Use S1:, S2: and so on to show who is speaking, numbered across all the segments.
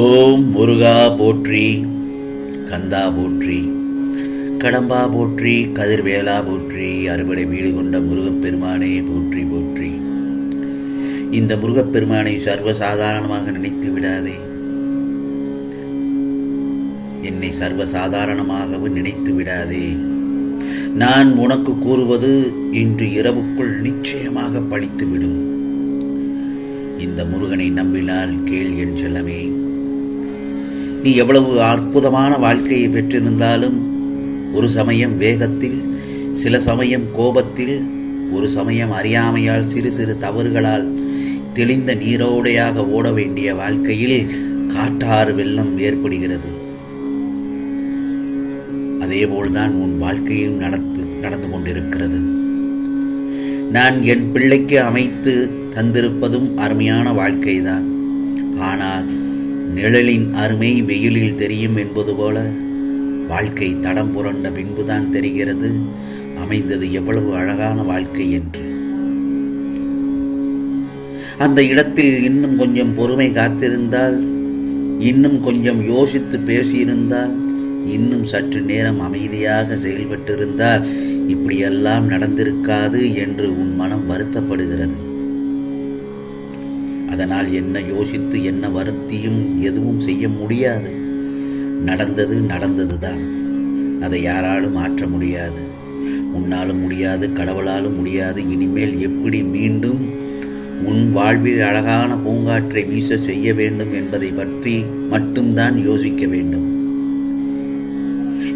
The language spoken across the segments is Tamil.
S1: ஓம் முருகா போற்றி கந்தா போற்றி கடம்பா போற்றி கதிர்வேலா போற்றி அறுவடை வீடு கொண்ட முருகப்பெருமானே போற்றி போற்றி. இந்த முருகப்பெருமானை சர்வசாதாரணமாக நினைத்து விடாதே. என்னை சர்வசாதாரணமாகவும் நினைத்து விடாதே. நான் உனக்கு கூறுவது இன்று இரவுக்குள் நிச்சயமாக பழித்துவிடும். இந்த முருகனை நம்பினால் கேள் என் செல்லமே. நீ எவ்வளவு அற்புதமான வாழ்க்கையை பெற்றிருந்தாலும் ஒரு சமயம் வேகத்தில் சில சமயம் கோபத்தில் ஒரு சமயம் அறியாமையால் சிறு சிறு தவறுகளால் தெளிந்த நீரோடையாக ஓட வேண்டிய வாழ்க்கையில் காட்டாறு வெள்ளம் ஏற்படுகிறது. அதேபோல்தான் உன் வாழ்க்கையும் நடத்து நடந்து கொண்டிருக்கிறது. நான் என் பிள்ளைக்கு அமைத்து தந்திருப்பதும் அருமையான வாழ்க்கைதான். ஆனால் நிழலின் அருமை வெயிலில் தெரியும் என்பது போல வாழ்க்கை தடம் புரண்ட பின்புதான் தெரிகிறது. அமைந்தது எவ்வளவு அழகான வாழ்க்கை என்று. அந்த இடத்தில் இன்னும் கொஞ்சம் பொறுமை காத்திருந்தால் இன்னும் கொஞ்சம் யோசித்து பேசியிருந்தால் இன்னும் சற்று நேரம் அமைதியாக செயல்பட்டிருந்தால் இப்படியெல்லாம் நடந்திருக்காது என்று உன் மனம் வருத்தப்படுகிறது. அதனால் என்ன யோசித்து என்ன வருத்தியும் எதுவும் செய்ய முடியாது. நடந்தது நடந்ததுதான். அதை யாராலும் மாற்ற முடியாது. உன்னாலும் முடியாது கடவுளாலும் முடியாது. இனிமேல் எப்படி மீண்டும் உன் வாழ்வில் அழகான பூங்காற்றை வீச செய்ய வேண்டும் என்பதை பற்றி மட்டும்தான் யோசிக்க வேண்டும்.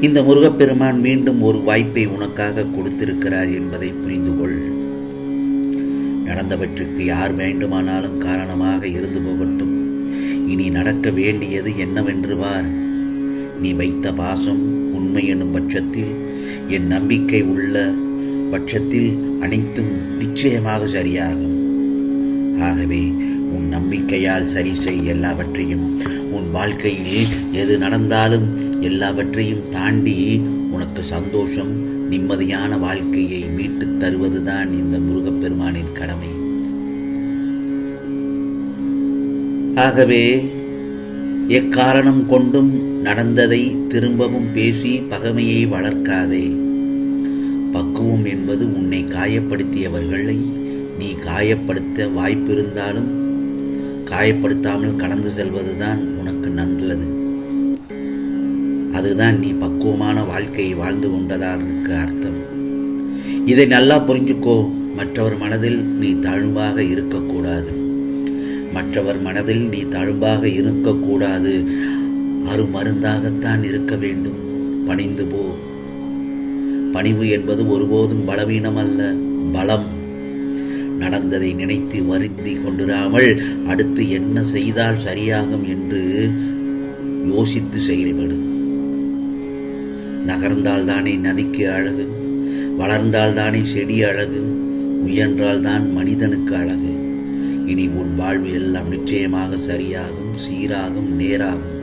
S1: இந்த முருகப்பெருமான் மீண்டும் ஒரு வாய்ப்பை உனக்காக கொடுத்திருக்கிறார் என்பதை புரிந்து கொள் நடந்தவற்றுக்கு யார் வேண்டுமானாலும் காரணமாக இருந்து போகட்டும். இனி நடக்க வேண்டியது என்னவென்று பார். நீ வைத்த பாசம் உண்மை எனும் பட்சத்தில் என் நம்பிக்கை உள்ள பட்சத்தில் அனைத்தும் நிச்சயமாக சரியாகும். ஆகவே உன் நம்பிக்கையால் சரி செய் எல்லாவற்றையும். உன் வாழ்க்கையில் எது நடந்தாலும் எல்லாவற்றையும் தாண்டி உனக்கு சந்தோஷம் நிம்மதியான வாழ்க்கையை மீட்டுத் தருவதுதான் இந்த முருகப்பெருமானின் கடமை. ஆகவே எக்காரணம் கொண்டும் நடந்ததை திரும்பவும் பேசி பகைமையை வளர்க்காதே. பக்குவம் என்பது உன்னை காயப்படுத்தியவர்களை நீ காயப்படுத்த வாய்ப்பிருந்தாலும் காயப்படுத்தாமல் கடந்து செல்வதுதான் உனக்கு நல்லது அதுதான் நீ பக்குவமான வாழ்க்கையை வாழ்ந்து கொண்டதாருக்கு அர்த்தம். இதை நல்லா புரிஞ்சுக்கோ. மற்றவர் மனதில் நீ தாழ்வாக இருக்கக்கூடாது. மற்றவர் மனதில் நீ தாழ்வாக இருக்கக்கூடாது. அருமருந்தாகத்தான் இருக்க வேண்டும். பணிந்து போ. பணிவு என்பது ஒருபோதும் பலவீனம் அல்ல பலம். நடந்ததை நினைத்து வருத்தி கொண்டிராமல் அடுத்து என்ன செய்தால் சரியாகும் என்று யோசித்து செயல்படும் நகர்ந்தால் தானே நதிக்கு அழகு வளர்ந்தால் தானே செடி அழகு முயன்றால்தான் மனிதனுக்கு அழகு. இனி உன் வாழ்வு எல்லாம் நிச்சயமாக சரியாகும் சீராகும் நேராகும்.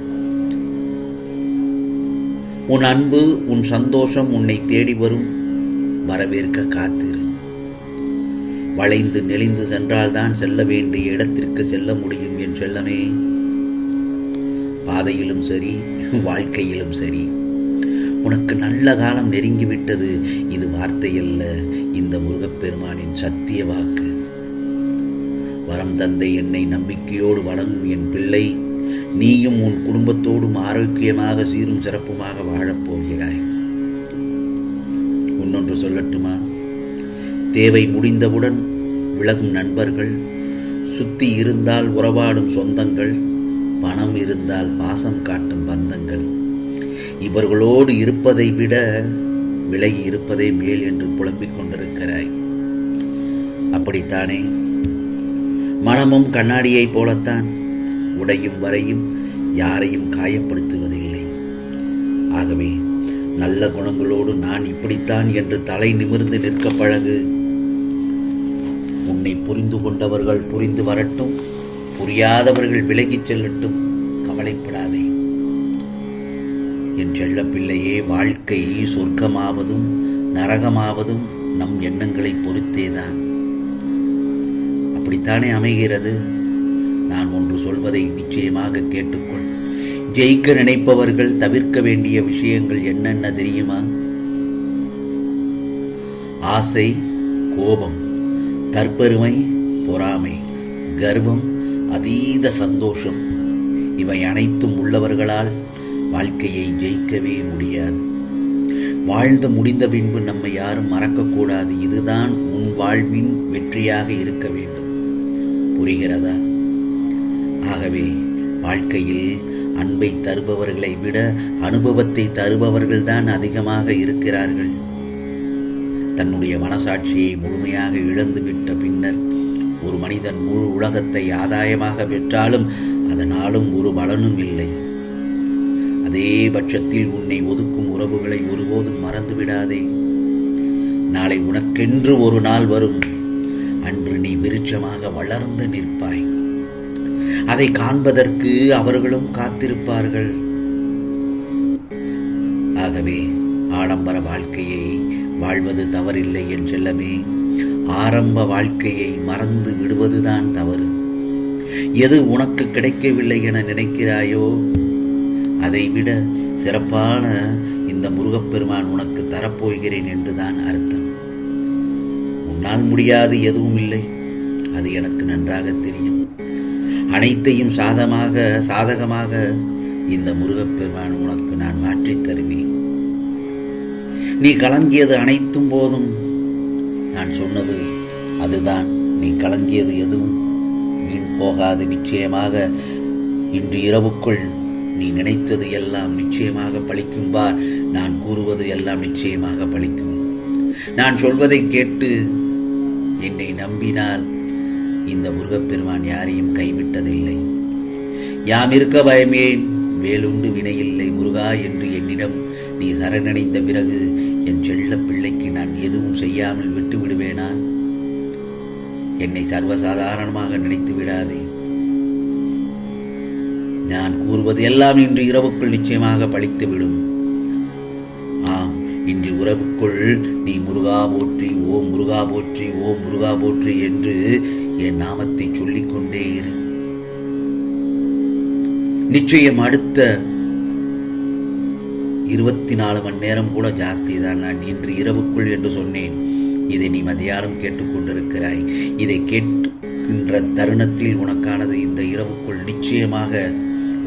S1: உன் அன்பு உன் சந்தோஷம் உன்னை தேடி வரும். வரவேற்க காத்திரு. வளைந்து நெளிந்து சென்றால்தான் செல்ல வேண்டிய இடத்திற்கு செல்ல முடியும் என் செல்லமே. பாதையிலும் சரி வாழ்க்கையிலும் சரி. உனக்கு நல்ல காலம் நெருங்கிவிட்டது. இது வார்த்தை அல்ல இந்த முருகப்பெருமானின் சத்திய வாக்கு. வரம் தந்தை என்னை நம்பிக்கையோடு வழங்கும் என் பிள்ளை நீயும் உன் குடும்பத்தோடும் ஆரோக்கியமாக சீரும் சிறப்புமாக வாழப் போகிறாய். இன்னொன்று சொல்லட்டுமா? தேவை முடிந்தவுடன் விலகும் நண்பர்கள் சுத்தி இருந்தால் உறவாடும் சொந்தங்கள் பணம் இருந்தால் பாசம் காட்டும் பந்தங்கள். இவர்களோடு இருப்பதை விட விலகி இருப்பதே மேல் என்று புலம்பிக் கொண்டிருக்கிறாய். அப்படித்தானே? மனமும் கண்ணாடியைப் போலத்தான் உடையும் வரையும் யாரையும் காயப்படுத்துவதில்லை. ஆகவே நல்ல குணங்களோடு நான் இப்படித்தான் என்று தலை நிமிர்ந்து நிற்க பழகு. உன்னை புரிந்து கொண்டவர்கள் புரிந்து வரட்டும். புரியாதவர்கள் விலகிச் செல்லட்டும். கவலைப்படாதே. என் செல்ல பிள்ளையே வாழ்க்கை சொர்க்கமாவதும் நரகமாவதும் நம் எண்ணங்களை பொறுத்தேதான் அப்படித்தானே அமைகிறது? நான் ஒன்று சொல்வதை நிச்சயமாக கேட்டுக்கொள். ஜெயிக்க நினைப்பவர்கள் தவிர்க்க வேண்டிய விஷயங்கள் என்னென்ன தெரியுமா? ஆசை கோபம் தற்பெருமை பொறாமை கர்வம் அதீத சந்தோஷம். இவை அனைத்தும் உள்ளவர்களால் வாழ்க்கையை ஜெயிக்கவே முடியாது. வாழ்ந்து முடிந்த பின்பு நம்மை யாரும் மறக்கக்கூடாது. இதுதான் உன் வாழ்வின் வெற்றியாக இருக்க வேண்டும். புரிகிறதா? ஆகவே வாழ்க்கையில் அன்பை தருபவர்களை விட அனுபவத்தை தருபவர்கள்தான் அதிகமாக இருக்கிறார்கள். தன்னுடைய மனசாட்சியை முழுமையாக இழந்துவிட்ட பின்னர் ஒரு மனிதன் முழு உலகத்தை ஆதாயமாக பெற்றாலும் அதனாலும் ஒரு பலனும் இல்லை. அதே பட்சத்தில் உன்னை ஒதுக்கும் உறவுகளை ஒருபோதும் மறந்து விடாதே நாளை உனக்கென்று ஒரு நாள் வரும். அன்று நீ விருட்சமாக வளர்ந்து நிற்பாய். அதை காண்பதற்கு அவர்களும் காத்திருப்பார்கள். ஆகவே ஆடம்பர வாழ்க்கையை வாழ்வது தவறில்லை என்றெல்லாமே ஆரம்ப வாழ்க்கையை மறந்து விடுவதுதான் தவறு. எது உனக்கு கிடைக்கவில்லை என நினைக்கிறாயோ அதைவிட சிறப்பான இந்த முருகப்பெருமான் உனக்கு தரப்போகிறேன் என்றுதான் அர்த்தம். உன்னால் முடியாது எதுவும் இல்லை. அது எனக்கு நன்றாக தெரியும். அனைத்தையும் சாதமாக சாதகமாக இந்த முருகப்பெருமான் உனக்கு நான் மாற்றித் தருவேன். நீ கலங்கியது அனைத்தும் போதும். நான் சொன்னது அதுதான். நீ கலங்கியது எதுவும். வீண் போகாது. நிச்சயமாக இன்று இரவுக்குள் நீ நினைத்தது எல்லாம் நிச்சயமாக பழிக்கும் வா. நான் கூறுவது எல்லாம் நிச்சயமாக பழிக்கும். நான் சொல்வதை கேட்டு என்னை நம்பினால் இந்த முருகப்பெருமான் யாரையும் கைவிட்டதில்லை. யாம் இருக்க பயமே வேலுண்டு வினையில்லை முருகா என்று என்னிடம் நீ சரணடைந்த பிறகு என் செல்ல பிள்ளைக்கு நான் எதுவும் செய்யாமல் விட்டு விடுவேனா என்னை சர்வசாதாரணமாக நினைத்து விடாதே நான் கூறுவது எல்லாம் இன்று இரவுக்குள் நிச்சயமாக பழித்துவிடும். ஆம் இன்று உறவுக்குள் நீ முருகா போற்றி ஓ முருகா போற்றி ஓ முருகா போற்றி என்று என் நாமத்தை சொல்லிக்கொண்டே இரு. நிச்சயம் அடுத்த இருபத்தி நாலு மணி நேரம் கூட ஜாஸ்தி தான். நான் இன்று இரவுக்குள் என்று சொன்னேன். இதை நீ மதியானம் கேட்டுக்கொண்டிருக்கிறாய். இதை கேட்கின்ற தருணத்தில் உனக்கானது இந்த இரவுக்குள் நிச்சயமாக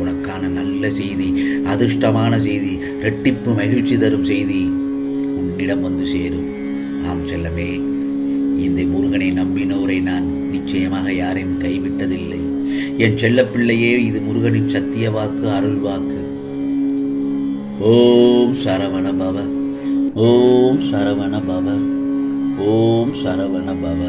S1: உனக்கான நல்ல செய்தி அதிர்ஷ்டமான செய்தி ரெட்டிப்பு மகிழ்ச்சி தரும் செய்தி உன்னிடம் வந்து சேரும். ஆம் செல்லமே இந்த முருகனை நம்பினோரை நான் நிச்சயமாக யாரையும் கைவிட்டதில்லை. என் செல்லப்பிள்ளையே இது முருகனின் சத்திய வாக்கு அருள் வாக்கு. ஓம் சரவண பவ ஓம் சரவண பவ ஓம் சரவண பவ.